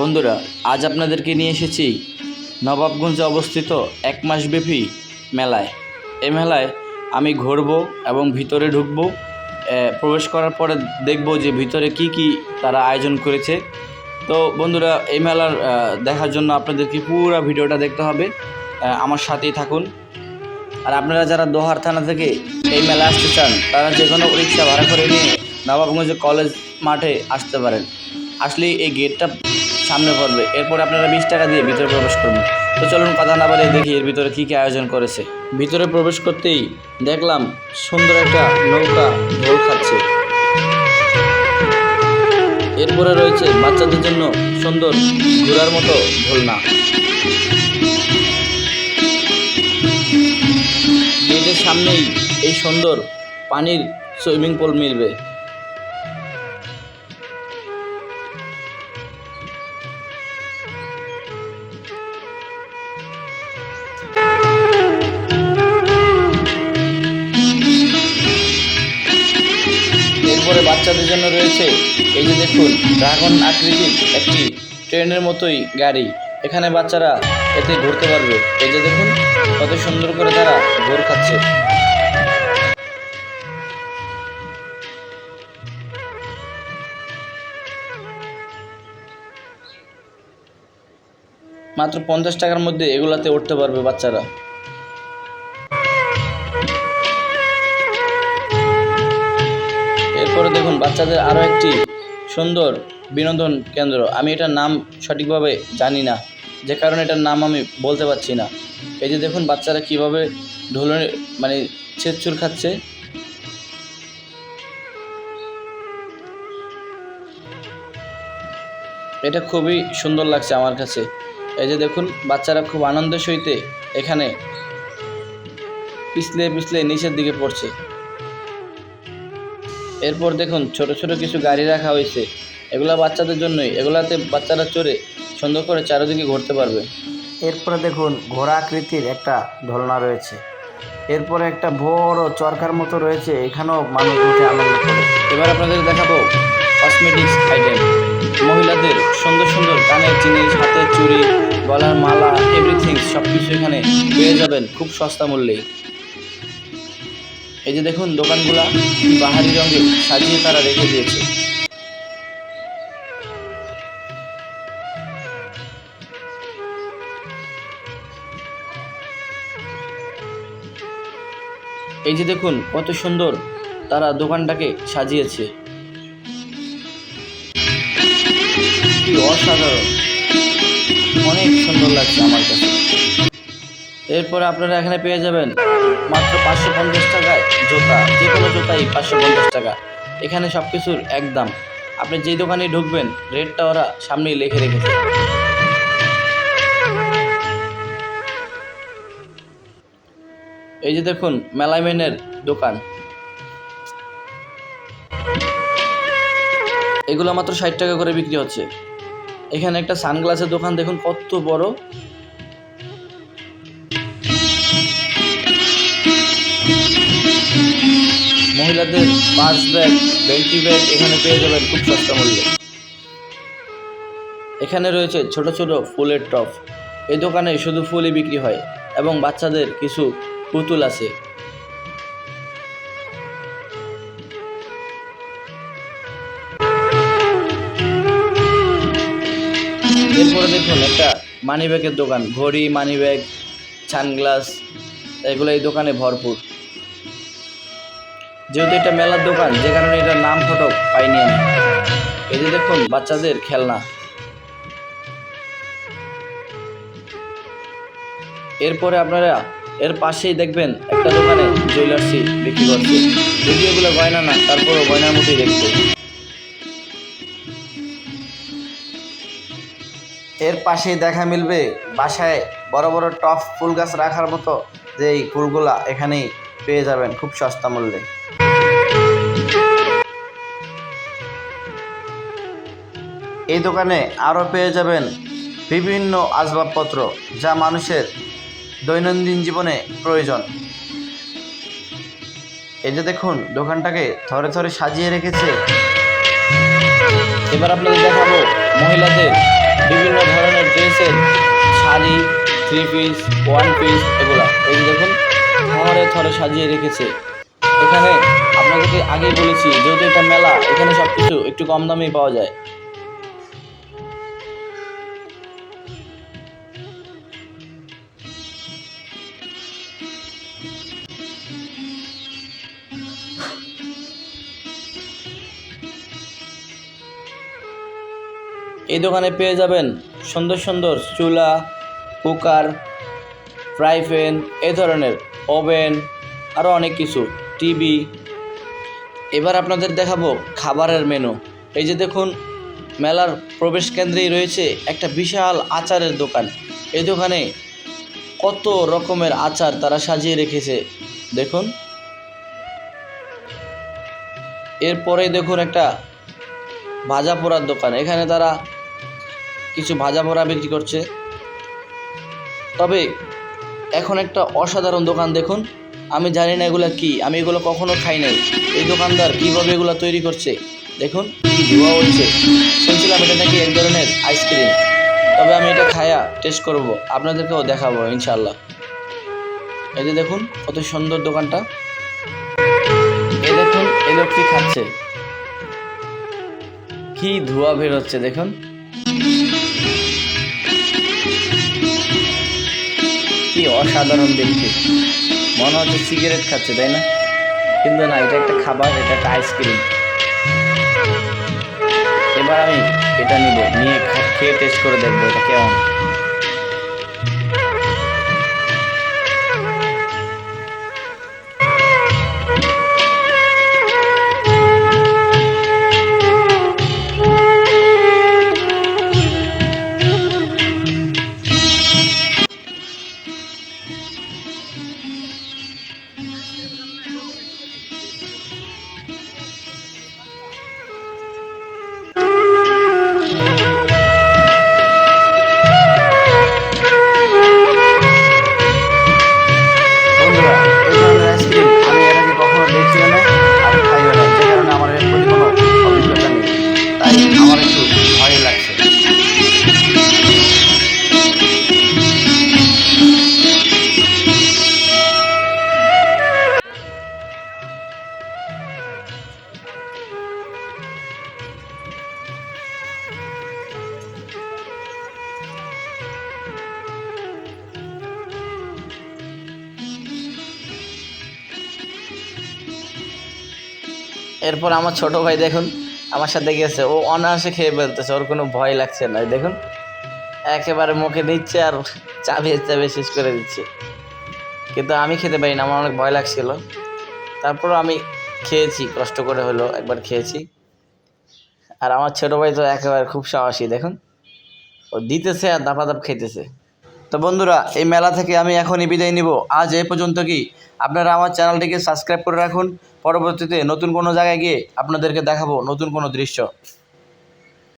বন্ধুরা, আজ আপনাদেরকে নিয়ে এসেছি নবাবগঞ্জে অবস্থিত এক মাসব্যাপী মেলায়। এ মেলায় আমি ঘুরবো এবং ভিতরে ঢুকবো। প্রবেশ করার পরে দেখব যে ভিতরে কি কি তারা আয়োজন করেছে। তো বন্ধুরা, এই মেলার দেখার জন্য আপনাদেরকে পুরো ভিডিওটা দেখতে হবে। আমার সাথেই থাকুন। আর আপনারা যারা দোহার থানা থেকে এই মেলা আসতে চান, তারা যে কোনো রিক্সা ভাড়া করে নিয়ে নবাবগঞ্জ কলেজ মাঠে আসতে পারেন। আসলেই এই গেটটা সামনে পড়বে। এরপর আপনারা বিশ টাকা দিয়ে ভিতরে প্রবেশ করবেন। তো চলুন কথা না বলে দেখি এর ভিতরে কী কী আয়োজন করেছে। ভিতরে প্রবেশ করতেই দেখলাম সুন্দর একটা নৌকা ঢোল খাচ্ছে। এরপরে রয়েছে বাচ্চাদের জন্য সুন্দর ঘোরার মতো ঢোলনা। গেটের সামনেই এই সুন্দর পানির সুইমিং পুল মিলবে। এরপরে বাচ্চাদের জন্য রয়েছে। এই যে দেখুন, ড্রাগন আকৃতির একটি ট্রেনের মতোই গাড়ি। এখানে বাচ্চারা এতে ঘুরতে পারবে। এই যে দেখুন, কত সুন্দর করে তারা ঘোর খাচ্ছে। মাত্র পঞ্চাশ টাকার মধ্যে এগুলাতে উঠতে পারবে বাচ্চারা। দেখুন, বাচ্চাদের আরও একটি সুন্দর বিনোদন কেন্দ্র। আমি এটার নাম সঠিকভাবে জানি না, যে কারণে এটার নাম আমি বলতে পারছি না। এই যে দেখুন, বাচ্চারা কীভাবে ঢোলের মানে ছেচুর খাচ্ছে। এটা খুবই সুন্দর লাগছে আমার কাছে। এই যে দেখুন, বাচ্চারা খুব আনন্দের সহিতে এখানে পিছলে পিছলে নিচের দিকে পড়ছে। এরপর দেখুন ছোট ছোট কিছু গাড়ি রাখা হয়েছে। এগুলা বাচ্চাদের জন্যই। এগুলাতে বাচ্চারা চড়ে সুন্দর করে চারিদিকে ঘুরতে পারবে। এরপরে দেখুন ঘোড়া আকৃতির একটা ঢোলনা রয়েছে। এরপরে একটা বড় চরকার মতো রয়েছে। এখানেও মানুষ উঠে আনন্দ করে। এবার আপনাদের দেখাবো কসমেটিক্স আইটেম মহিলাদের সুন্দর সুন্দর কানের জিনিস হাতের চুড়ি গলার মালা এভরিথিং সব কিছু এখানে পেয়ে যাবেন খুব সস্তা মূল্যেই। এই যে দেখুন দোকানগুলা, বাহারি রঙে সাজিয়ে তারা রেখে দিয়েছে। এই যে দেখুন কত সুন্দর তারা দোকানটাকে সাজিয়েছে। অসাধারণ। অনেক সুন্দর লাগছে আমার কাছে। এরপরে আপনারা এখানে পেয়ে যাবেন মাত্র পাঁচশো পঞ্চাশ টাকায় জুতা যে কোনো জুতাই পাঁচশো পঞ্চাশ টাকা। এখানে সব কিছুর একদম আপনি যেই দোকানে ঢুকবেন, রেটটা ওরা সামনেই লিখে রেখেছে। এই যে দেখুন মেলাইমেনের দোকান। এগুলো মাত্র ষাট টাকা করে বিক্রি হচ্ছে। এখানে একটা সানগ্লাসের দোকান, দেখুন কত বড়। মহিলাদের পার্স ব্যাগ, বেল্টি ব্যাগ এখানে পেয়ে যাবেন খুব সস্তা মূল্যে। এখানে রয়েছে ছোট ছোট ফুলের টপ। এই দোকানে শুধু ফুলই বিক্রি হয় এবং বাচ্চাদের কিছু পুতুল আছে। এরপরে দেখুন একটা মানি ব্যাগের দোকান। ঘড়ি মানি ব্যাগ সানগ্লাস এগুলো এই দোকানে ভরপুর। যেহেতু এটা মেলার দোকান, যে কারণে এটার নাম ফটক পাইনি আমি। এই যে দেখুন, বাচ্চাদের খেলনা। এরপরে আপনারা এর পাশেই দেখবেন একটা দোকানে জুয়েলার্সি বিক্রি করছে। যদিও এগুলো গয়না না, তারপরেও গয়নার মতোই দেখতে। এর পাশেই দেখা মিলবে বাসায় বড় বড় টপ ফুল গাছ রাখার মতো যে এই ফুলগুলা এখানেই পেয়ে যাবেন খুব সস্তা মূল্যে। এই দোকানে আরও পেয়ে যাবেন বিভিন্ন আসবাবপত্র যা মানুষের দৈনন্দিন জীবনে প্রয়োজন। এই যে দেখুন, দোকানটাকে থরে থরে সাজিয়ে রেখেছে। এবার আপনাদের দেখাবো মহিলাদের বিভিন্ন ধরনের ড্রেসের sari three piece one piece এগুলা। এই দেখুন, থরে থরে সাজিয়ে রেখেছে। এখানে আপনাদেরকে আগেই বলেছি, যেহেতু এটা মেলা, এখানে সব কিছু একটু কম দামেই পাওয়া যায়। এই দোকানে পেয়ে যাবেন সুন্দর সুন্দর চুলা, কুকার, ফ্রাই প্যান এই ধরনের ওভেন আরও অনেক কিছু, টিভি। এবার আপনাদের দেখাবো খাবারের মেনু। এই যে দেখুন, মেলার প্রবেশ কেন্দ্রেই রয়েছে একটা বিশাল আচারের দোকান। এই দোকানে কত রকমের আচার তারা সাজিয়ে রেখেছে, দেখুন। এরপরে দেখুন একটা ভাজা পোড়ার দোকান। এখানে তারা কিছু ভাজা পোড়া বিক্রি করছে। তবে এখন একটা অসাধারণ দোকান দেখুন। আমি জানি না এগুলো কি। আমি এগুলো কখনো খাই নাই। এই দোকানদার কীভাবে এগুলো তৈরি করছে? দেখুন, ধোয়া হচ্ছে শুনছিলাম এটা নাকি এক ধরনের আইসক্রিম। তবে আমি এটা খায়া টেস্ট করব। আপনাদেরকেও দেখাবো ইনশাল্লাহ এই যে দেখুন, কত সুন্দর দোকানটা। এই দেখুন, এই লোকটি খাচ্ছে। কি ধোঁয়া বের হচ্ছে, দেখুন। কি অসাধারণ দেখতে। মনে হচ্ছে সিগারেট খাচ্ছে, তাই না? কিন্তু না, এটা একটা খাবার, এটা একটা আইসক্রিম এবার আমি এটা নিব, নিয়ে খেয়ে টেস্ট করে দেখব এটা কেমন। এরপর আমার ছোট ভাই দেখুন, আমার সাথে গেছে। ও অনায়াসে খেয়ে ফেলতেছে, ওর কোনো ভয় লাগছে না। দেখুন, একেবারে মুখে নিচ্ছে আর চাবিয়ে চাবিয়ে শেষ করে দিচ্ছে। কিন্তু আমি খেতে পারি না, আমার অনেক ভয় লাগছিল। তারপর আমি খেয়েছি, কষ্ট করে হলো একবার খেয়েছি। আর আমার ছোট ভাই তো একেবারে খুব সাহসী, দেখুন। ও দিতেছে আর দাপাদাপ খেতেছে তো বন্ধুরা, এই মেলা থেকে আমি এখনই বিদায় নিব। আজ এ পর্যন্ত কি? আপনারা আমার চ্যানেলটিকে সাবস্ক্রাইব করে রাখুন। পরবর্তীতে নতুন কোনো জায়গায় গিয়ে আপনাদেরকে দেখাবো নতুন কোনো দৃশ্য।